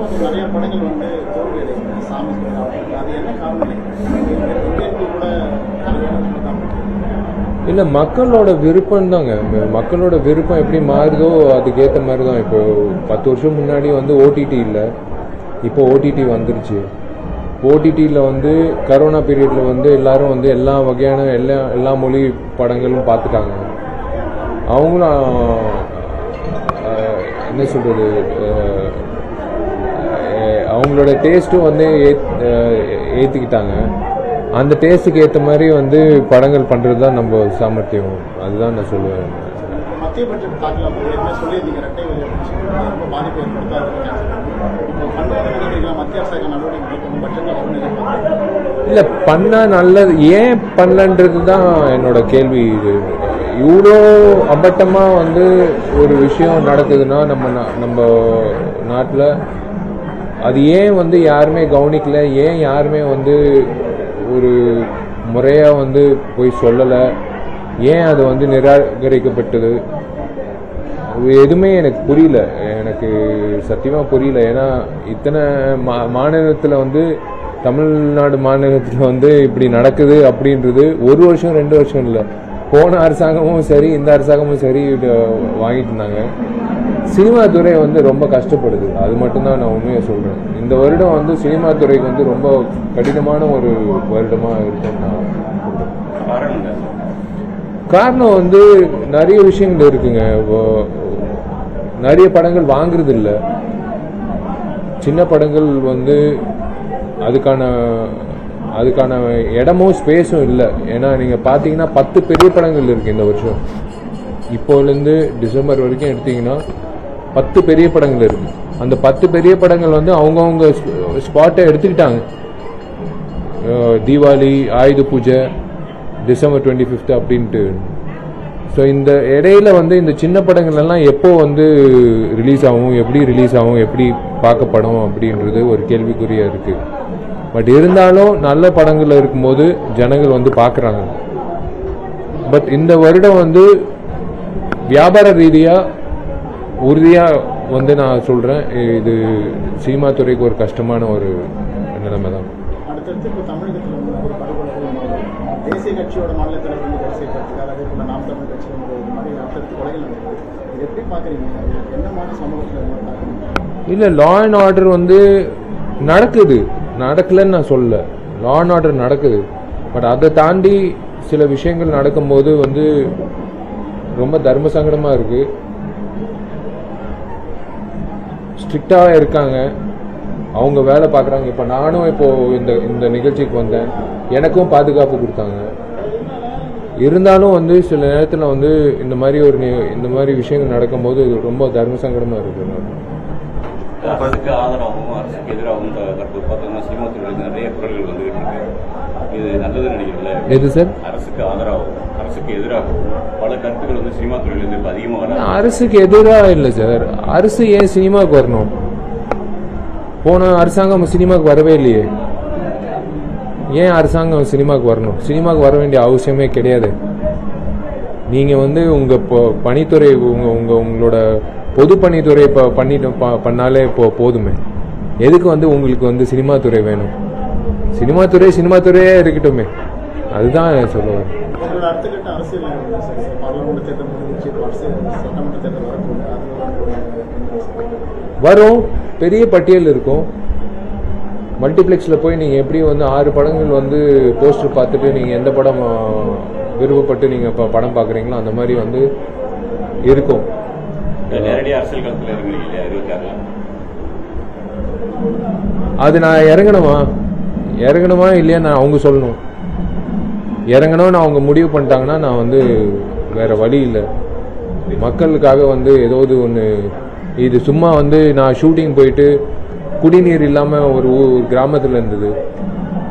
நிறைய படங்கள் வந்து தோல்வி அடைகிறது சாமி அது என்ன காரணம்? இல்லை மக்களோட விருப்பம் தாங்க. மக்களோட விருப்பம் எப்படி மாறுதோ அதுக்கேற்ற மாதிரி தான் இப்போ பத்து வருஷம் முன்னாடி வந்து ஓடிடி இல்லை. இப்போ ஓடிடி வந்துருச்சு. ஓடிடியில் வந்து கரோனா பீரியடில் வந்து எல்லாரும் வந்து எல்லா வகையான எல்லா எல்லா மொழி படங்களும் பார்த்துட்டாங்க. அவங்களும் என்ன சொல்கிறது அவங்களோட டேஸ்ட்டும் வந்து ஏற்றுக்கிட்டாங்க அந்த டேஸ்ட்டுக்கு ஏற்ற மாதிரி வந்து படங்கள் பண்ணுறது தான் நம்ம சாமர்த்தியம். அதுதான் நான் சொல்லுவேன். இல்லை பண்ணால் நல்லது. ஏன் பண்ணலன்றது தான் என்னோட கேள்வி இது. இவ்வளோ அபட்டமாக வந்து ஒரு விஷயம் நடக்குதுன்னா நம்ம நம்ம நாட்டில் அது ஏன் வந்து யாருமே கவனிக்கல? ஏன் யாருமே வந்து ஒரு முறையாக வந்து போய் சொல்லலை? ஏன் அது வந்து நிராகரிக்கப்பட்டது? எதுவுமே எனக்கு புரியல. எனக்கு சத்தியமாக புரியல. ஏன்னா இத்தனை மா மாநிலத்தில் வந்து தமிழ்நாடு மாநிலத்தில் வந்து இப்படி நடக்குது அப்படின்றது ஒரு வருஷம் ரெண்டு வருஷம் இல்லை. போன அரசாங்கமும் சரி இந்த அரசாங்கமும் சரி வாங்கிட்டு இருந்தாங்க. சினிமா துறை வந்து ரொம்ப கஷ்டப்படுது. அது மட்டும்தான் நான் உண்மையை சொல்கிறேன் இந்த வருடம் வந்து சினிமா துறைக்கு வந்து ரொம்ப கடினமான ஒரு வருடமாக இருக்கும்னு நான். காரணங்க? காரணம் வந்து நிறைய விஷயங்கள் இருக்குங்க. நிறைய படங்கள் வாங்குறது இல்ல சின்ன படங்கள் வந்து அதுக்கான அதுக்கான இடமும் ஸ்பேஸும் இல்லை. ஏன்னா நீங்கள் பார்த்தீங்கன்னா பத்து பெரிய படங்கள் இருக்கு இந்த வருஷம். இப்போலேருந்து டிசம்பர் வரைக்கும் எடுத்தீங்கன்னா பத்து பெரிய படங்கள் இருக்கு. அந்த பத்து பெரிய படங்கள் வந்து அவங்கவுங்க ஸ்பாட்டை எடுத்துக்கிட்டாங்க. Deepavali Ayudha Puja December twenty fifth அப்படின்ட்டு. ஸோ இந்த இடையில வந்து இந்த சின்ன படங்கள் எல்லாம் எப்போ வந்து ரிலீஸ் ஆகும் எப்படி ரிலீஸ் ஆகும் எப்படி பார்க்கப்படும் அப்படின்றது ஒரு கேள்விக்குறியாக இருக்கு. பட் இருந்தாலும் நல்ல படங்கள் இருக்கும்போது ஜனங்கள் வந்து பார்க்குறாங்க. பட் இந்த வருடம் வந்து வியாபார ரீதியாக உறுதியாக வந்து நான் சொல்கிறேன் இது சினிமா துறைக்கு ஒரு கஷ்டமான ஒரு நிலைமை தான். தேசிய கட்சியோட மாநில தலைவர் அதே போல் நாம் தமிழ் இது எப்படி பார்க்குறீங்க? என்ன மாதிரி சமூகத்தில் இல்லை லா அண்ட் ஆர்டர் வந்து நடக்குது. நடக்கலைன்னு நான் சொல்லல லா அண்ட் ஆர்டர் நடக்குது. பட் அதை தாண்டி சில விஷயங்கள் நடக்கும்போது வந்து ரொம்ப தர்ம சங்கடமாக இருக்கு. ஸ்ட்ரிக்டாக இருக்காங்க. அவங்க வேலை பார்க்குறாங்க. இப்போ நானும் இப்போ இந்த இந்த நிகழ்ச்சிக்கு வந்தேன். எனக்கும் பாதுகாப்பு கொடுத்தாங்க. இருந்தாலும் வந்து சில நேரத்தில் வந்து இந்த மாதிரி ஒரு இந்த மாதிரி விஷயங்கள் நடக்கும்போது ரொம்ப தர்ம சங்கடமாக இருக்கு. எனக்கு. அரசுக்கு ஆதரவாகவும் அரசுக்கு எதிராகவும் தற்போது பார்த்தோம்னா சினிமா துறையில் நிறைய குரல்கள் வந்துகிட்டு இருக்கு. இது நல்லது நினைக்கிறீங்களா? எது சார்? அரசுக்கு ஆதரவாகவும். அரசுக்கு எதிராக பல கருத்துக்கள் வந்து சினிமா துறையிலிருந்து இப்போ அதிகமாக வர அரசுக்கு எதிராக இல்லை சார் அரசு ஏன் சினிமாவுக்கு வரணும்? போன அரசாங்கம் சினிமாவுக்கு வரவே இல்லையே. ஏன் அரசாங்கம் சினிமாவுக்கு வரணும்? சினிமாவுக்கு வர வேண்டிய அவசியமே கிடையாது. நீங்க வந்து உங்க பணித்துறை உங்க உங்க உங்களோட பொது பணித்துறை இப்போ பண்ணிட்டு பண்ணாலே இப்போ போதுமே. எதுக்கு வந்து உங்களுக்கு வந்து சினிமா துறை வேணும்? சினிமா துறை சினிமா துறையே இருக்கட்டுமே. அதுதான் சொல்ல வரேன் உங்களோட அடுத்த கட்ட அரசியல் என்ன சார்? சார் பாராளுமன்ற தேர்தல் முடிஞ்சிச்சு இப்போ அரசியல் சட்டமன்ற தேர்தல் வரப்போகுது அது வரும். பெரிய பட்டியல் இருக்கும். மல்டிப்ளெக்ஸில் போய் நீங்கள் எப்படி வந்து ஆறு படங்கள் வந்து போஸ்டர் பார்த்துட்டு நீங்கள் எந்த படம் விருப்பப்பட்டு நீங்கள் இப்போ படம் பார்க்குறீங்களோ அந்த மாதிரி வந்து இருக்கும். அது நான் இறங்கணுமா? இறங்கணுமா இல்லையா நான் அவங்க சொல்லணும். இறங்கணும்னு அவங்க முடிவு பண்ணிட்டாங்கன்னா நான் வந்து வேற வழி இல்லை. மக்களுக்காக வந்து ஏதாவது ஒன்று இது சும்மா வந்து நான் ஷூட்டிங் போயிட்டு குடிநீர் இல்லாமல் ஒரு ஒரு கிராமத்தில் இருந்தது.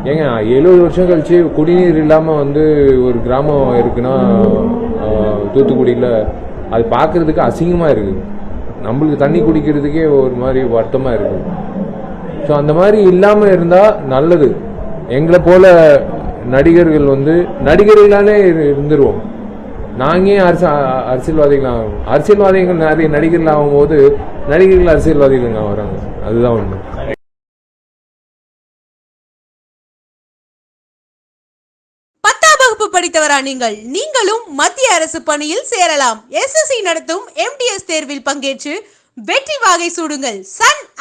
ஏங்க எழுபது வருஷம் கழிச்சு குடிநீர் இல்லாமல் வந்து ஒரு கிராமம் இருக்குன்னா தூத்துக்குடியில் அது பார்க்குறதுக்கு அசிங்கமாக இருக்குது நம்மளுக்கு தண்ணி குடிக்கிறதுக்கே ஒரு மாதிரி வருத்தமாக இருக்குது ஸோ அந்த மாதிரி இல்லாமல் இருந்தால் நல்லது. எங்களை போல நடிகர்கள் வந்து நடிகர்களாலே இருந்துருவோம். நாங்கள் அரசு அரசியல்வாதிகள் அரசியல்வாதிகள் நிறைய நடிகர்கள் ஆகும்போது நடிகர்கள் அரசியல்வாதிகள் வராங்க. அதுதான் ஒன்று பத்தாம் வகுப்பு படித்தவரா நீங்கள்? நீங்களும் மத்திய அரசு பணியில் சேரலாம். எஸ்எஸ்சி நடத்தும் எம்டிஎஸ் தேர்வில் பங்கேற்று வெற்றி வாகை சூடுங்கள். சன்